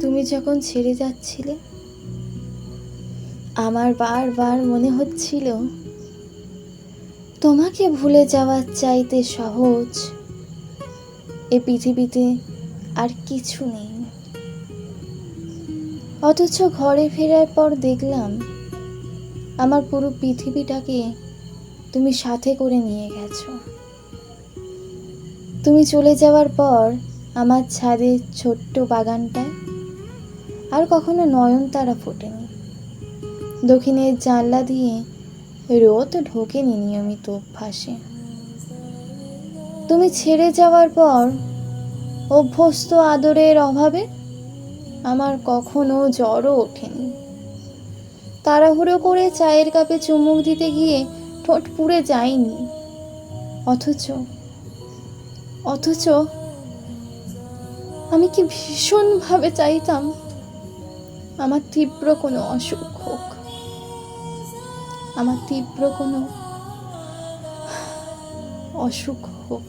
তুমি যখন ছেড়ে যাচ্ছিলে, আমার বারবার মনে হচ্ছিল, তোমাকে ভুলে যাওয়ার চাইতে সহজ এ পৃথিবীতে আর কিছু নেই। অথচ ঘরে ফেরার পর দেখলাম, আমার পুরো পৃথিবীটাকে তুমি সাথে করে নিয়ে গেছো। তুমি চলে যাওয়ার পর আমার ছাদের ছোট্ট বাগানটায় আর কখনো নয়নতারা ফোটেনি। দক্ষিণের জানলা দিয়ে রোদ ঢোকেনি নিয়মিত অভ্যাসে। তুমি ছেড়ে যাওয়ার পর অভ্যস্ত আদরের অভাবে আমার কখনো জ্বরও ওঠেনি। তাড়াহুড়ো করে চায়ের কাপে চুমুক দিতে গিয়ে ঠোঁট পুড়ে যায়নি। অথচ অথচ আমি কি ভীষণভাবে চাইতাম আমার তীব্র কোনো অসুখ হোক। আমার তীব্র কোনো অসুখ হোক।